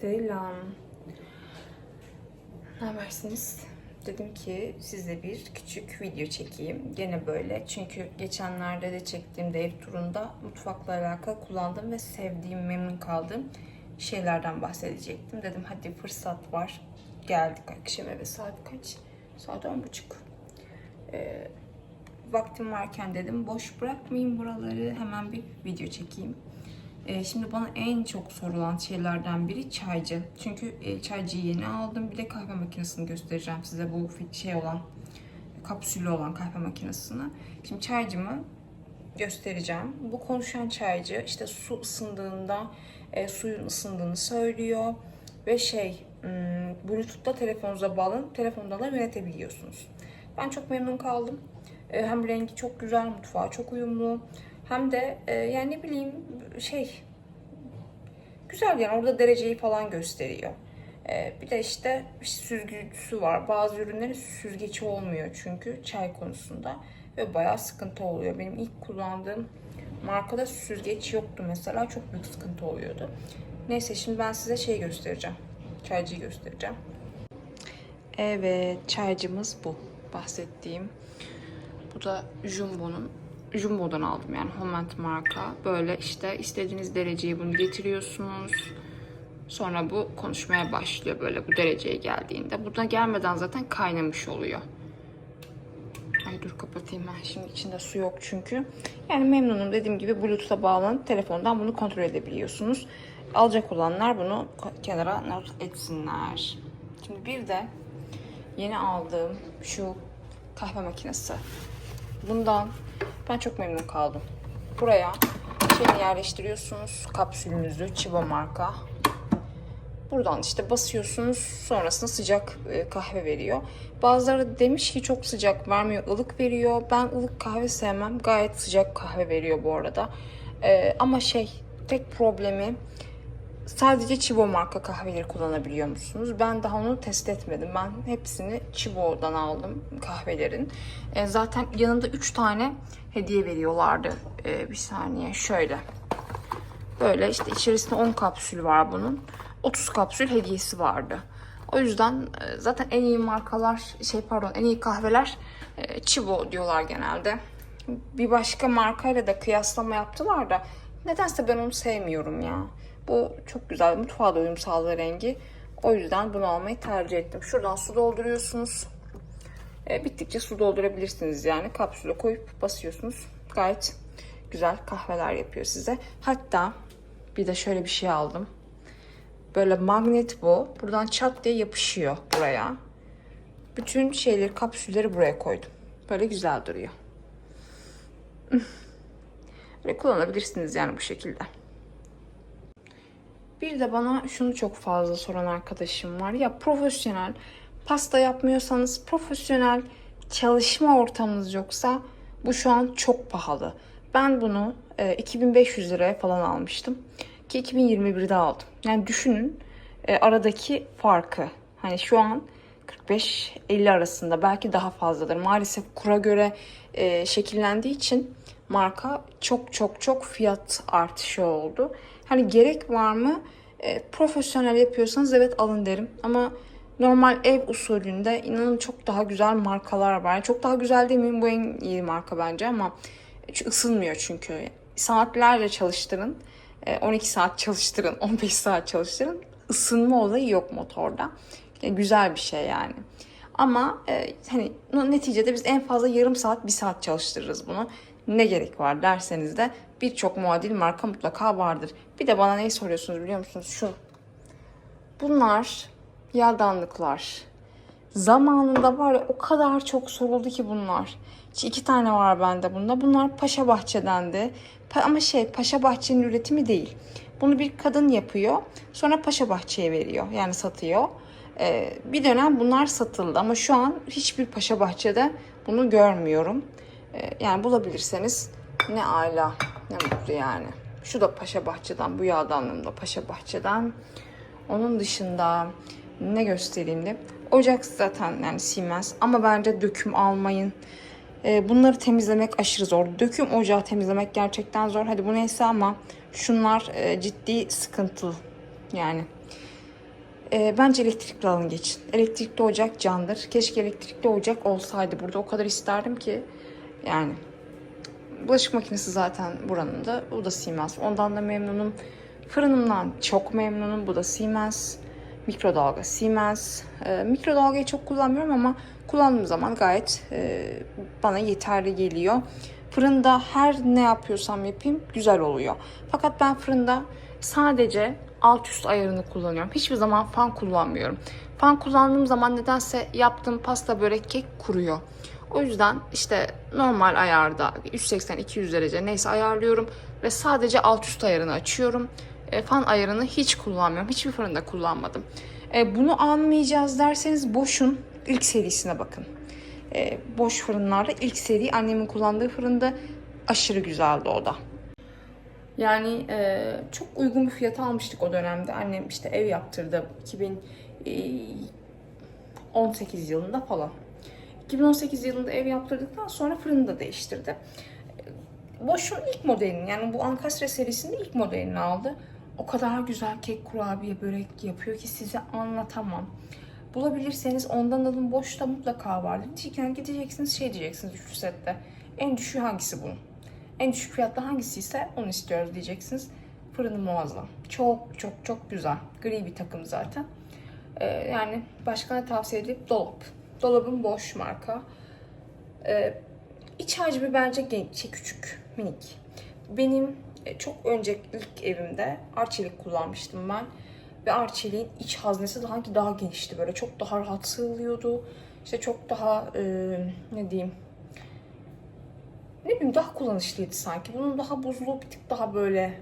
Selam. Ne habersiniz? Dedim ki size bir küçük video çekeyim. Gene böyle. Çünkü geçenlerde de çektiğimde ev turunda mutfakla alakalı kullandığım ve sevdiğim, memnun kaldığım şeylerden bahsedecektim. Dedim hadi fırsat var. Geldik akşam eve saat kaç? Saat on buçuk. Ee, vaktim varken dedim boş bırakmayayım buraları. Hemen bir video çekeyim. Ee, şimdi bana en çok sorulan şeylerden biri çaycı. Çünkü e, çaycıyı yeni aldım. Bir de kahve makinesini göstereceğim size. Bu şey olan, kapsüllü olan kahve makinesini. Şimdi çaycımı göstereceğim. Bu konuşan çaycı işte su ısındığında e, suyun ısındığını söylüyor. Ve şey, hmm, Bluetooth'ta telefonunuza bağlanıp telefondan da yönetebiliyorsunuz. Ben çok memnun kaldım. E, hem rengi çok güzel, mutfağa çok uyumlu. Hem de e, yani ne bileyim şey güzel yani orada dereceyi falan gösteriyor. E, bir de işte süzgücüsü var. Bazı ürünlerin süzgeci olmuyor çünkü çay konusunda ve bayağı sıkıntı oluyor. Benim ilk kullandığım markada süzgeç yoktu mesela. Çok büyük sıkıntı oluyordu. Neyse şimdi ben size şey göstereceğim. Çaycıyı göstereceğim. Evet çaycımız bu. Bahsettiğim. Bu da Jumbo'nun Jumbo'dan aldım yani Homent marka. Böyle işte istediğiniz dereceyi bunu getiriyorsunuz. Sonra bu konuşmaya başlıyor böyle bu dereceye geldiğinde. Buna gelmeden zaten kaynamış oluyor. Ay dur kapatayım ben. Şimdi içinde su yok çünkü. Yani memnunum dediğim gibi Bluetooth'a bağlanıp telefondan bunu kontrol edebiliyorsunuz. Alacak olanlar bunu kenara not etsinler. Şimdi bir de yeni aldığım şu kahve makinesi. Bundan ben çok memnun kaldım. Buraya şeyini yerleştiriyorsunuz. Kapsülünüzü Chiba marka. Buradan işte basıyorsunuz. Sonrasında sıcak e, kahve veriyor. Bazıları demiş ki çok sıcak vermiyor, ılık veriyor. Ben ılık kahve sevmem. Gayet sıcak kahve veriyor bu arada. E, ama şey tek problemi sadece Chibo marka kahveleri kullanabiliyor musunuz? Ben daha onu test etmedim. Ben hepsini Chibo'dan aldım kahvelerin. E, zaten yanında 3 tane hediye veriyorlardı. E, bir saniye şöyle. Böyle işte içerisinde 10 kapsül var bunun. 30 kapsül hediyesi vardı. O yüzden e, zaten en iyi markalar şey pardon en iyi kahveler e, Chibo diyorlar genelde. Bir başka markayla da kıyaslama yaptılar da nedense ben onu sevmiyorum ya. Bu çok güzel. Mutfağa da uyum sağlığı rengi. O yüzden bunu almayı tercih ettim. Şuradan su dolduruyorsunuz. E, bittikçe su doldurabilirsiniz yani. Kapsüle koyup basıyorsunuz. Gayet güzel kahveler yapıyor size. Hatta bir de şöyle bir şey aldım. Böyle magnet bu. Buradan çat diye yapışıyor buraya. Bütün şeyleri, kapsülleri buraya koydum. Böyle güzel duruyor. Böyle kullanabilirsiniz yani bu şekilde. Bir de bana şunu çok fazla soran arkadaşım var. Ya profesyonel pasta yapmıyorsanız, profesyonel çalışma ortamınız yoksa bu şu an çok pahalı. Ben bunu e, 2500 liraya falan almıştım. Ki 2021'de aldım. Yani düşünün e, aradaki farkı. Hani şu an 45-50 arasında belki daha fazladır. Maalesef kura göre e, şekillendiği için marka çok çok çok fiyat artışı oldu. Hani gerek var mı? E, profesyonel yapıyorsanız evet alın derim. Ama normal ev usulünde inanın çok daha güzel markalar var. Çok daha güzel demeyeyim bu en iyi marka bence ama ısınmıyor çünkü. Saatlerce çalıştırın. e, 12 saat çalıştırın, 15 saat çalıştırın. Isınma olayı yok motorda. Yani güzel bir şey yani. Ama e, hani neticede biz en fazla yarım saat, bir saat çalıştırırız bunu. Ne gerek var derseniz de birçok muadil marka mutlaka vardır. Bir de bana neyi soruyorsunuz biliyor musunuz? Şu. Bunlar yağdanlıklar. Zamanında var ya o kadar çok soruldu ki bunlar. İşte iki tane var bende bunda. Bunlar Paşa Bahçe'dendi. Pa- ama şey Paşa Bahçe'nin üretimi değil. Bunu bir kadın yapıyor. Sonra Paşa Bahçe'ye veriyor. Yani satıyor. Ee, bir dönem bunlar satıldı ama şu an hiçbir Paşa Bahçe'de bunu görmüyorum. Ee, yani bulabilirseniz ne ala ne mutlu yani. Şu da Paşa Bahçe'den, bu yağdanlığım da Paşa Bahçe'den. Onun dışında ne göstereyim de. Ocak zaten yani Siemens ama bence döküm almayın. Ee, bunları temizlemek aşırı zor. Döküm ocağı temizlemek gerçekten zor. Hadi bu neyse ama şunlar e, ciddi sıkıntı yani. Ee, bence elektrikli alın geçin. Elektrikli ocak candır. Keşke elektrikli ocak olsaydı burada. O kadar isterdim ki. Yani bulaşık makinesi zaten buranın da. Bu da Siemens. Ondan da memnunum. Fırınımdan çok memnunum. Bu da Siemens. Mikrodalga Siemens. Ee, mikrodalgayı çok kullanmıyorum ama kullandığım zaman gayet e, bana yeterli geliyor. Fırında her ne yapıyorsam yapayım güzel oluyor. Fakat ben fırında sadece alt üst ayarını kullanıyorum. Hiçbir zaman fan kullanmıyorum. Fan kullandığım zaman nedense yaptığım pasta börek kek kuruyor. O yüzden işte normal ayarda 180-200 derece neyse ayarlıyorum ve sadece alt üst ayarını açıyorum. E, fan ayarını hiç kullanmıyorum. Hiçbir fırında kullanmadım. E, bunu anlayacağız derseniz Bosch'un ilk serisine bakın. E, Bosch fırınlarda ilk seri annemin kullandığı fırında aşırı güzeldi o da. Yani e, çok uygun bir fiyata almıştık o dönemde. Annem işte ev yaptırdı 2018 yılında falan. 2018 yılında ev yaptırdıktan sonra fırını da değiştirdi. Bosch'un ilk modelini yani bu Ankastre serisinde ilk modelini aldı. O kadar güzel kek, kurabiye, börek yapıyor ki size anlatamam. Bulabilirseniz ondan alın. Bosch'ta mutlaka vardır. Diyecekken gideceksiniz şey diyeceksiniz üçlü sette. En düşüğü hangisi bunun? En düşük fiyatlı hangisi ise onu istiyoruz diyeceksiniz. Fırını muazzam. Çok çok çok güzel. Gri bir takım zaten. Ee, yani başka ne tavsiye edip dolap. Dolabın boş marka. Ee, iç hacmi bence genç, şey, küçük, minik. Benim e, çok önce ilk evimde arçelik kullanmıştım ben. Ve arçeliğin iç haznesi daha daha genişti böyle. Çok daha rahat sığılıyordu. İşte çok daha e, ne diyeyim ne bileyim daha kullanışlıydı sanki. Bunun daha buzluğu bir tık daha böyle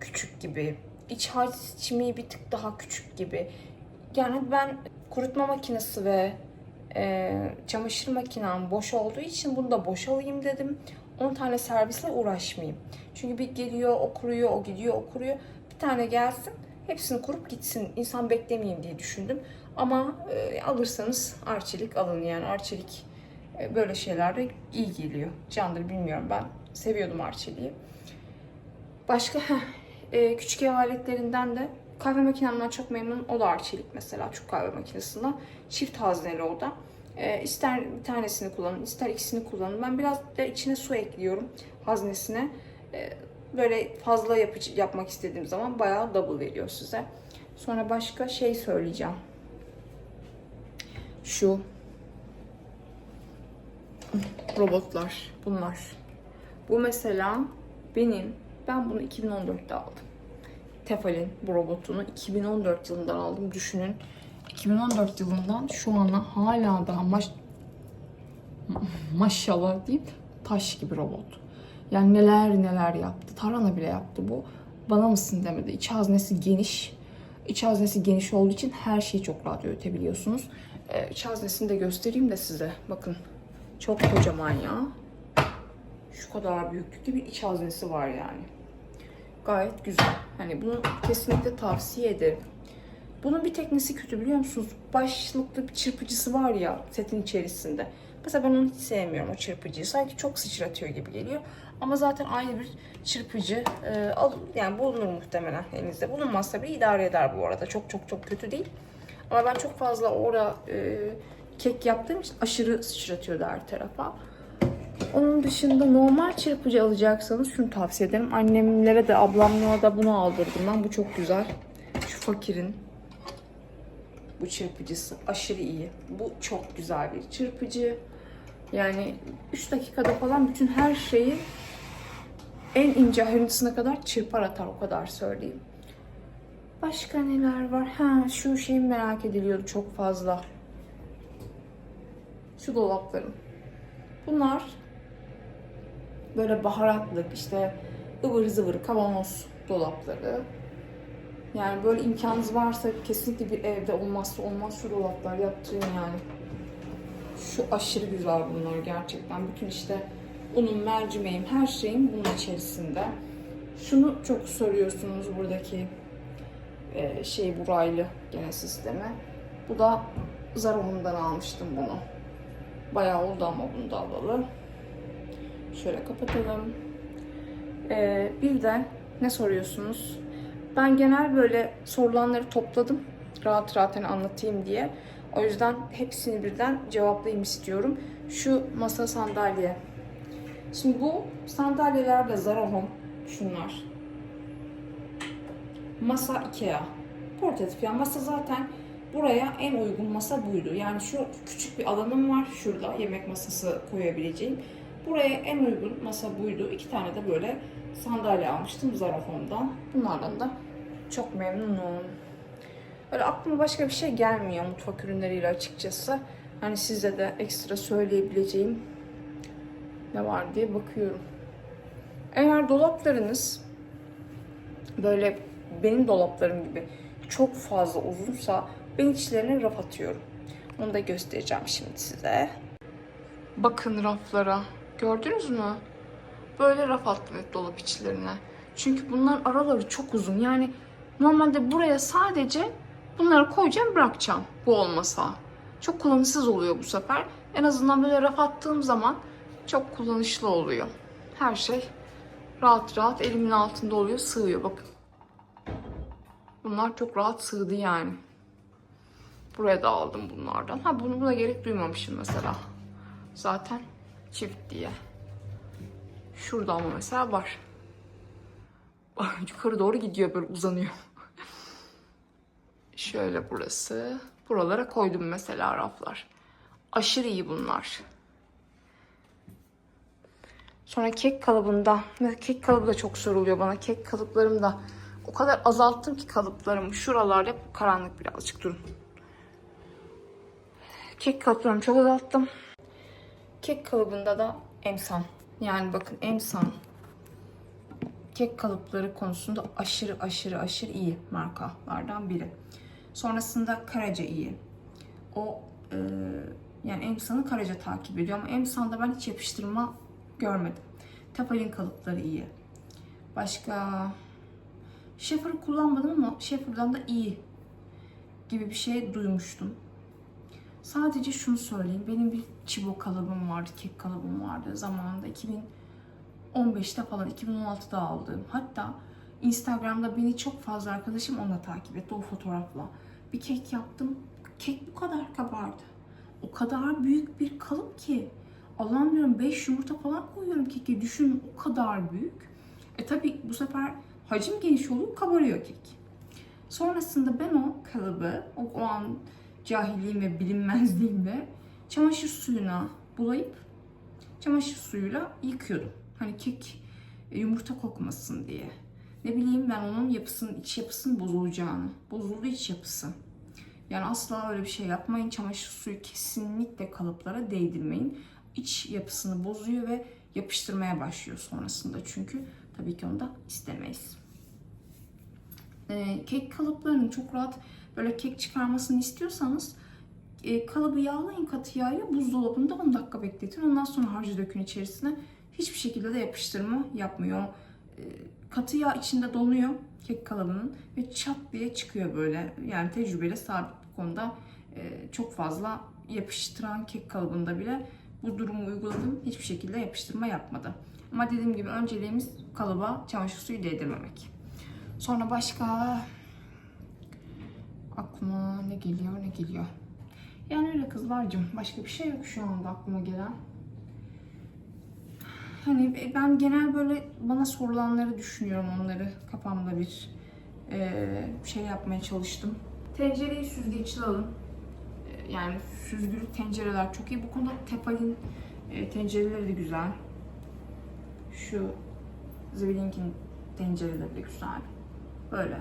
küçük gibi. İç hacmi bir tık daha küçük gibi. Yani ben kurutma makinesi ve e, çamaşır makinem boş olduğu için bunu da boş alayım dedim. 10 tane servisle uğraşmayayım. Çünkü bir geliyor, o kuruyor, o gidiyor, o kuruyor. Bir tane gelsin, hepsini kurup gitsin. İnsan beklemeyeyim diye düşündüm. Ama e, alırsanız arçelik alın yani. Arçelik e, böyle şeylerde iyi geliyor. Candır bilmiyorum ben. Seviyordum arçeliği. Başka e, küçük ev aletlerinden de kahve makinemden çok memnunum. O da arçelik mesela Türk kahve makinesinden. Çift hazneli o da. E, ister bir tanesini kullanın, ister ikisini kullanın. Ben biraz da içine su ekliyorum haznesine. E, böyle fazla yapıcı, yapmak istediğim zaman bayağı double veriyor size. Sonra başka şey söyleyeceğim. Şu robotlar bunlar. Bu mesela benim ben bunu 2014'te aldım. Tefal'in bu robotunu 2014 yılından aldım. Düşünün 2014 yılından şu ana hala daha maş maşallah diyeyim taş gibi robot. Yani neler neler yaptı. Tarhana bile yaptı bu. Bana mısın demedi. İç haznesi geniş. İç haznesi geniş olduğu için her şeyi çok rahat öğütebiliyorsunuz. Ee, iç haznesini de göstereyim de size. Bakın. Çok kocaman ya. Şu kadar büyüklükte bir iç haznesi var yani. Gayet güzel. Hani bunu kesinlikle tavsiye ederim. Bunun bir teknesi kötü biliyor musunuz? Başlıklı bir çırpıcısı var ya setin içerisinde. Mesela ben onu hiç sevmiyorum o çırpıcıyı. Sanki çok sıçratıyor gibi geliyor. Ama zaten aynı bir çırpıcı e, al, yani bulunur muhtemelen elinizde. Bulunmazsa bile idare eder bu arada. Çok çok çok kötü değil. Ama ben çok fazla orada e, kek yaptığım için aşırı sıçratıyordu her tarafa. Onun dışında normal çırpıcı alacaksanız şunu tavsiye ederim. Annemlere de ablamlara da bunu aldırdım ben. Bu çok güzel. Şu fakirin bu çırpıcısı aşırı iyi. Bu çok güzel bir çırpıcı. Yani 3 dakikada falan bütün her şeyi en ince ayrıntısına kadar çırpar atar o kadar söyleyeyim. Başka neler var? Ha şu şey merak ediliyordu çok fazla. Şu dolaplarım. Bunlar böyle baharatlık işte ıvır zıvır kavanoz dolapları. Yani böyle imkanınız varsa kesinlikle bir evde olmazsa olmaz şu dolaplar yaptırın yani. Şu aşırı güzel bunlar gerçekten. Bütün işte unun, mercimeğim, her şeyim bunun içerisinde. Şunu çok soruyorsunuz buradaki e, şey buraylı gene sisteme. Bu da Zarom'dan almıştım bunu. Bayağı oldu ama bunu da alalı. Şöyle kapatalım. Ee, bir de ne soruyorsunuz? Ben genel böyle sorulanları topladım. Rahat rahat hani anlatayım diye. O yüzden hepsini birden cevaplayayım istiyorum. Şu masa sandalye. Şimdi bu sandalyeler de Zara Home. Şunlar. Masa Ikea. Portatif. Yani masa zaten buraya en uygun masa buydu. Yani şu küçük bir alanım var. Şurada yemek masası koyabileceğim. Buraya en uygun masa buydu. İki tane de böyle sandalye almıştım Zara Home'dan. Bunlardan da çok memnunum. Öyle aklıma başka bir şey gelmiyor mutfak ürünleriyle açıkçası. Hani size de ekstra söyleyebileceğim ne var diye bakıyorum. Eğer dolaplarınız böyle benim dolaplarım gibi çok fazla uzunsa ben içlerine raf atıyorum. Onu da göstereceğim şimdi size. Bakın raflara. Gördünüz mü? Böyle raf attım hep dolap içlerine. Çünkü bunların araları çok uzun. Yani normalde buraya sadece bunları koyacağım bırakacağım. Bu olmasa. Çok kullanışsız oluyor bu sefer. En azından böyle raf attığım zaman çok kullanışlı oluyor. Her şey rahat rahat elimin altında oluyor, sığıyor. Bakın. Bunlar çok rahat sığdı yani. Buraya da aldım bunlardan. Ha bunu buna gerek duymamışım mesela. Zaten çift diye. Şurada ama mesela var. Yukarı doğru gidiyor böyle uzanıyor. Şöyle burası. Buralara koydum mesela raflar. Aşırı iyi bunlar. Sonra kek kalıbında. Kek kalıbı da çok soruluyor bana. Kek kalıplarım da o kadar azalttım ki kalıplarımı. Şuralarda hep karanlık birazcık durun. Kek kalıplarımı çok azalttım. Kek kalıbında da emsan. Yani bakın emsan. Kek kalıpları konusunda aşırı aşırı aşırı iyi markalardan biri. Sonrasında Karaca iyi. O e, yani Emsan'ı Karaca takip ediyor ama Emsan'da ben hiç yapıştırma görmedim. Tefal'in kalıpları iyi. Başka Schaefer'ı kullanmadım ama Schaefer'dan da iyi gibi bir şey duymuştum. Sadece şunu söyleyeyim. Benim bir çibo kalıbım vardı, kek kalıbım vardı zamanında 2015'te falan 2016'da aldığım. Hatta Instagram'da beni çok fazla arkadaşım onunla takip etti o fotoğrafla. Bir kek yaptım. Kek bu kadar kabardı. O kadar büyük bir kalıp ki. Allah'ım diyorum 5 yumurta falan koyuyorum keke. Düşün o kadar büyük. E tabi bu sefer hacim geniş oluyor kabarıyor kek. Sonrasında ben o kalıbı o, o an cahilliğim ve bilinmezliğimle çamaşır suyuna bulayıp çamaşır suyuyla yıkıyordum. Hani kek e, yumurta kokmasın diye. Ne bileyim ben onun yapısının, iç yapısının bozulacağını. Bozuldu iç yapısı. Yani asla öyle bir şey yapmayın. Çamaşır suyu kesinlikle kalıplara değdirmeyin. İç yapısını bozuyor ve yapıştırmaya başlıyor sonrasında. Çünkü tabii ki onu da istemeyiz. Ee, kek kalıplarının çok rahat böyle kek çıkarmasını istiyorsanız e, kalıbı yağlayın katı yağıyla buzdolabında 10 dakika bekletin. Ondan sonra harcı dökün içerisine. Hiçbir şekilde de yapıştırma yapmıyor. E, katı yağ içinde donuyor kek kalıbının ve çat diye çıkıyor böyle. Yani tecrübeyle sabit bu konuda e, çok fazla yapıştıran kek kalıbında bile bu durumu uyguladım. Hiçbir şekilde yapıştırma yapmadı. Ama dediğim gibi önceliğimiz kalıba çamaşır suyu değdirmemek. Sonra başka aklıma ne geliyor ne geliyor. Yani öyle kızlarcığım. Başka bir şey yok şu anda aklıma gelen. Hani ben genel böyle bana sorulanları düşünüyorum onları kafamda bir e, şey yapmaya çalıştım. Tencereyi süzgeçli alın. E, yani süzgülü tencereler çok iyi. Bu konuda Tefal'in e, tencereleri de güzel. Şu Zwilling'in tencereleri de güzel. Böyle.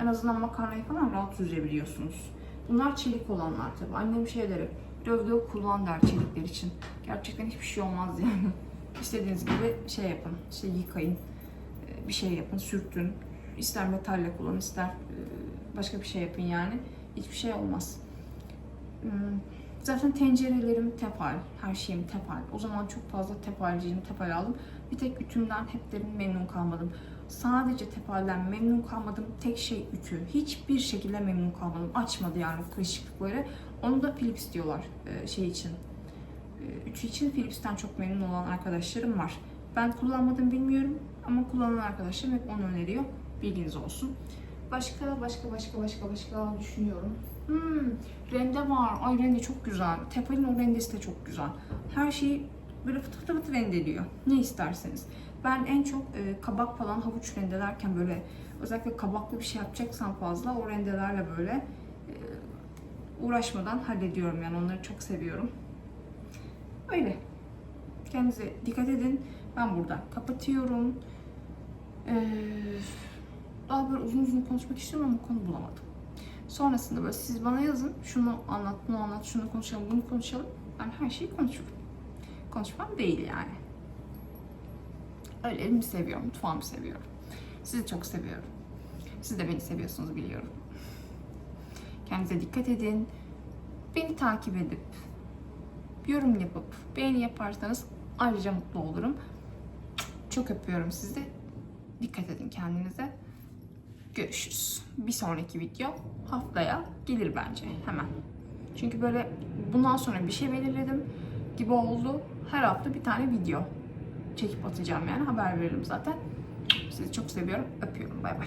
En azından makarnayı falan rahat süzebiliyorsunuz. Bunlar çelik olanlar tabii. Annem şey der döv döv kullan der çelikler için. Gerçekten hiçbir şey olmaz yani. İstediğiniz gibi şey yapın, işte yıkayın, e, bir şey yapın, sürtün. İster metalle kullanın, ister e, başka bir şey yapın yani. Hiçbir şey olmaz. Hmm, Zaten tencerelerim tefal, her şeyim tefal. O zaman çok fazla tefalciyim, tefal aldım. Bir tek ütümden hep derin memnun kalmadım. Sadece tefalden memnun kalmadım. Tek şey ütü. Hiçbir şekilde memnun kalmadım. Açmadı yani kırışıklıkları. Onu da Philips diyorlar e, şey için. E, Ütü için Philips'ten çok memnun olan arkadaşlarım var. Ben kullanmadım bilmiyorum ama kullanan arkadaşlarım hep onu öneriyor. Bilginiz olsun. Başka başka başka başka başka düşünüyorum. Hmm, rende var. Ay rende çok güzel. Tefal'in o rendesi de çok güzel. Her şeyi böyle fıtı fıtı fıtı rendeliyor. Ne isterseniz. Ben en çok e, kabak falan havuç rendelerken böyle özellikle kabaklı bir şey yapacaksan fazla o rendelerle böyle e, uğraşmadan hallediyorum yani onları çok seviyorum. Öyle. Kendinize dikkat edin. Ben burada kapatıyorum. Ee, daha böyle uzun uzun konuşmak istiyorum ama konu bulamadım. Sonrasında böyle siz bana yazın. Şunu anlat, bunu anlat, şunu konuşalım, bunu konuşalım. Ben her şeyi konuşurum. Konuşmam değil yani. Öyle evimi seviyorum, mutfağımı seviyorum. Sizi çok seviyorum. Siz de beni seviyorsunuz biliyorum. Kendinize dikkat edin. Beni takip edip, yorum yapıp, beğeni yaparsanız ayrıca mutlu olurum. Çok öpüyorum sizi. Dikkat edin kendinize. Görüşürüz. Bir sonraki video haftaya gelir bence hemen. Çünkü böyle bundan sonra bir şey belirledim gibi oldu. Her hafta bir tane video çekip atacağım yani haber veririm zaten. Sizi çok seviyorum. Öpüyorum. Bay bay.